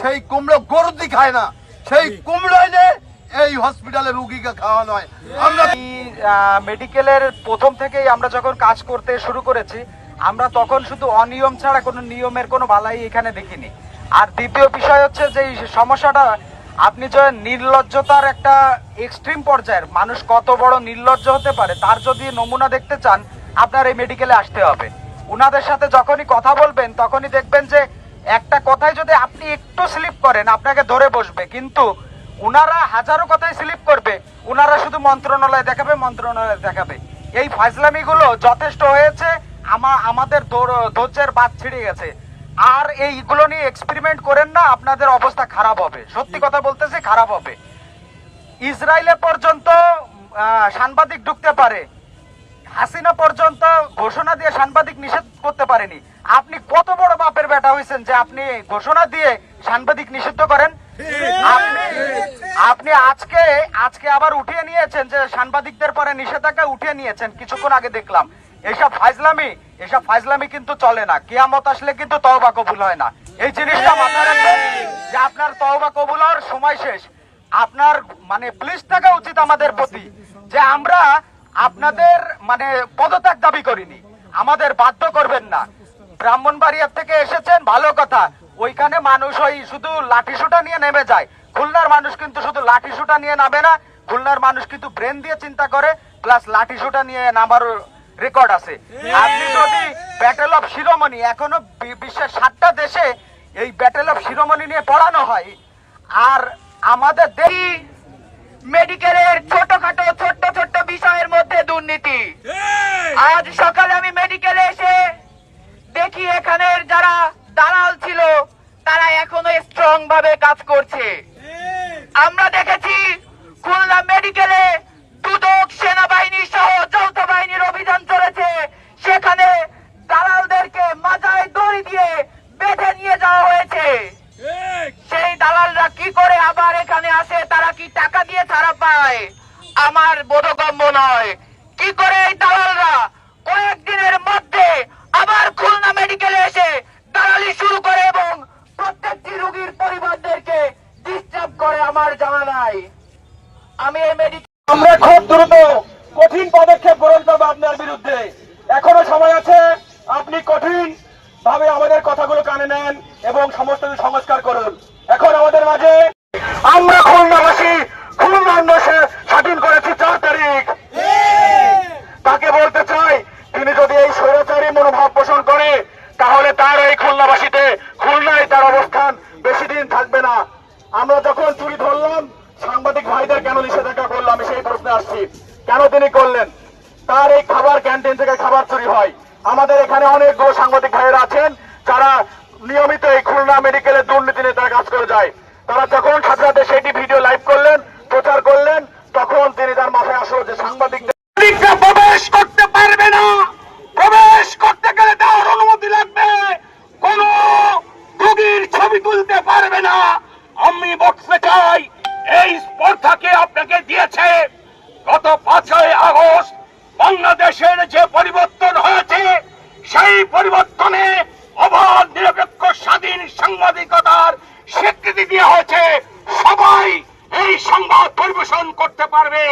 সেই কুমড়ো গরুদি খায় না। সেই কুমড়ো এনে এই হসপিটালে রুগীকে খাওয়ানো হয়। আমরা মেডিকেলের প্রথম থেকেই আমরা যখন কাজ করতে শুরু করেছি, আমরা তখন শুধু অনিয়ম ছাড়া কোনো নিয়মের কোনো বালাই এখানে দেখিনি। আর দ্বিতীয় বিষয় হচ্ছে যে সমস্যাটা, আপনি যে নির্লজ্জতার একটা এক্সট্রিম পর্যায়ের, মানুষ কত বড় নির্লজ্জ হতে পারে, তার যদি নমুনা দেখতে চান, আপনার এই মেডিকেলে আসতে হবে। উনাদের সাথে যখনই কথা বলবেন, তখনই দেখবেন যে একটা কথায় যদি আপনি একটু স্লিপ করেন, আপনাকে ধরে বসবে। কিন্তু উনারা হাজারো কথায় স্লিপ করবে। উনারা শুধু মন্ত্রণালয় দেখাবে মন্ত্রণালয় দেখাবে। এই ফাইজলামিগুলো যথেষ্ট হয়েছে। আমা আমাদের ধৈর্যের বাদ ছিঁড়ে গেছে। আর এইগুলো নিয়ে এক্সপেরিমেন্ট করেন না, আপনাদের অবস্থা খারাপ হবে। সত্যি কথা বলতেছি, খারাপ হবে। ইসরায়েলে পর্যন্ত সাংবাদিক ঢুকতে পারে। হাসিনা পর্যন্ত ঘোষণা দিয়ে সাংবাদিক নিষেধ করতে পারেনি। আপনি কত বড় বাপের বেটা হয়েছেন যে আপনি ঘোষণা দিয়ে সাংবাদিক নিষিদ্ধ করেন? আপনি আজকে আজকে আবার উঠিয়ে নিয়েছেন যে সাংবাদিকদের পরে নিষেধাজ্ঞা উঠিয়ে নিয়েছেন। কিছুক্ষণ আগে দেখলাম। এইসব ফাইজলামি এসব ফাইজলামি কিন্তু চলে না। কিয়ামত আসলে কিন্তু তওবা কবুল হয় না। এই জিনিসটা মাথায় রাখবেন যে আপনার তওবা কবুল হওয়ার সময় শেষ। আপনার মানে প্লিজ থাকা উচিত আমাদের প্রতি যে আমরা আপনাদের মানে পদত্যাগ দাবি করিনি। আমাদের বাধ্য করবেন না। ব্রাহ্মণবাড়িয়া থেকে এসেছেন, ভালো কথা। ওইখানে মানুষ ওই শুধু লাঠিসোটা নিয়ে নেমে যায়। খুলনার মানুষ কিন্তু শুধু লাঠিসোটা নিয়ে নামে না, খুলনার মানুষ কিন্তু ব্রেন দিয়ে চিন্তা করে প্লাস লাঠিসোটা নিয়ে নামার রেকর্ড আছে। আপনি যদি ব্যাটেল অফ শিরোমণি এখনও বিশ্বের সাতটা দেশে এই ব্যাটেল অফ শিরোমণি নিয়ে পড়ানো হয়, আর আমাদের দেশ মেডিকেলের ছোটখাটো, ছোট্ট ছোট্ট বিষয়ের আজ সকালে আমি মেডিকেলে এসে দেখি এখানের যারা দালাল ছিল, তারা এখনও স্ট্রং ভাবে কাজ করছে। আমরা দেখেছি খুলনা মেডিকেলে দুদক সেনাবাহিনী সহ যৌথ বাহিনীর অভিযান চলেছে। সেখানে দালালদেরকে মাথায় দড়ি দিয়ে বেঁধে নিয়ে যাওয়া হয়েছে। সেই দালালরা কি করে আবার এখানে আসে, তারা কি টাকা দিয়ে ছাড়া পায়? আমার বোধগম্য নয়। কি করে এই দালালরা কয়েকদিনের মধ্যে আবার খুলনা মেডিকেলে এসে দালালি শুরু করে এবং প্রত্যেকটি রোগীর পরিবারদেরকে ডিস্টার্ব করে আমার জানা নাই। আমি এই মেডিকেল আমরা খুব দ্রুত কঠিন পদক্ষেপ গ্রহণ করব আপনার বিরুদ্ধে। এখনও সময় আছে, আপনি কঠিন ভাবে আমাদের কথাগুলো কানে নেন এবং সমস্ত সংস্কার করুন। এখন আমাদের মাঝে আমরা খুলনাবাসী, খুলনা স্বাধীন করেছি চার তারিখ। তাকে বলতে চাই? তিনি যদি এই স্বৈরাচারী মনোভাব পোষণ করে, তাহলে তার এই খুলনাবাসীতে খুলনায় তার অবস্থান দিন থাকবে না। আমরা যখন চুরি ধরলাম, সাংবাদিক ভাইদের কেন নিষেধাজ্ঞা করল আমি সেই প্রশ্নে আসছি। কেন তিনি করলেন? তার এই খাবার ক্যান্টিন থেকে খাবার চুরি হয়। আমাদের এখানে অনেক গো সাংবাদিক ভাইয়েরা আছেন, যারা নিয়মিত এই খুলনা মেডিকেলের দুর্নীতি নিয়ে তারা কাজ করে যায়। তারা যখন দিয়েছে গত পাঁচই আগস্ট বাংলাদেশের যে পরিবর্তন হয়েছে, সেই পরিবর্তনে অবাধ, নিরপেক্ষ, স্বাধীন সাংবাদিকতার স্বীকৃতি দেওয়া হয়েছে। সবাই এই সংবাদ পরিবেশন করতে পারবে।